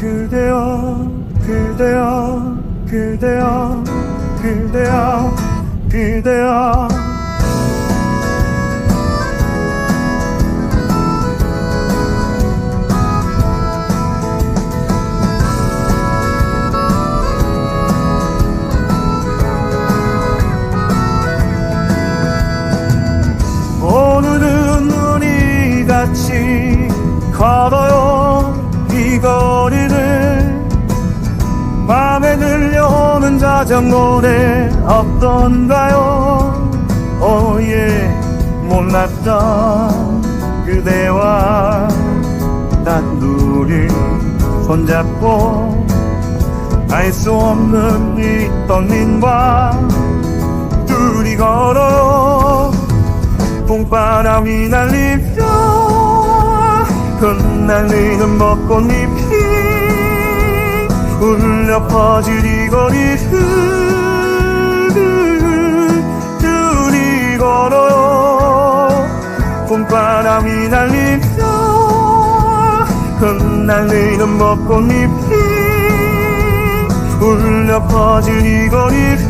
그대여 그대여 그대여 그대여 그대여 들려오는 자전거에 어떤가요? 오예 몰랐던 그대와 단둘이 손잡고 알 수 없는 이 떨림과 둘이 걸어 봄바람이 날리며 흩날리는 벚꽃잎이 울려 퍼질 이 거리를 둘이 걸어요. 봄바람이 날리며 흩날리는 벚꽃잎이 울려 퍼질 이 거리를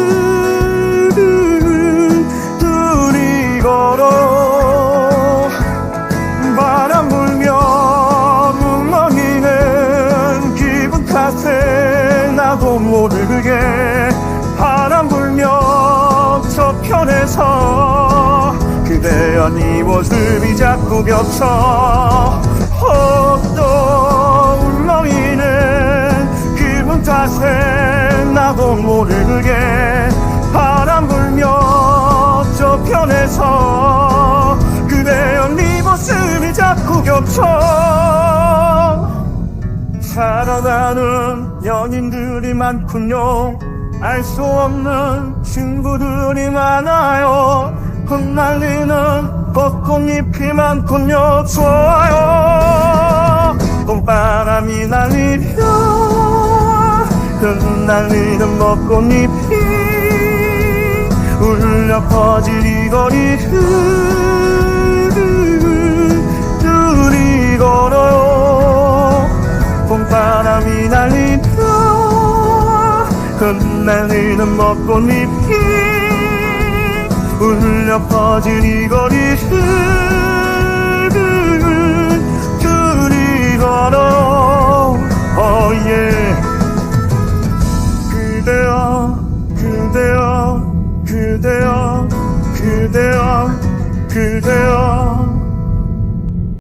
편에서 그대여 네 모습이 자꾸 겹쳐 헛도 울렁이는 기분 탓에 나도 모르게 바람 불며 저편에서 그대여 네 모습이 자꾸 겹쳐 살아가는 연인들이 많군요 알 수 없는 친구들이 많아요. 흩날리는 벚꽃잎이 많군요 좋아요. 봄바람이 날리며 흩날리는 벚꽃잎이 울려 퍼질 이 거리를 흩날리는 벚꽃잎이 울려 퍼질 이 거리를 둘이 걸어 oh yeah. 그대여 그대여 그대여 그대여 그대여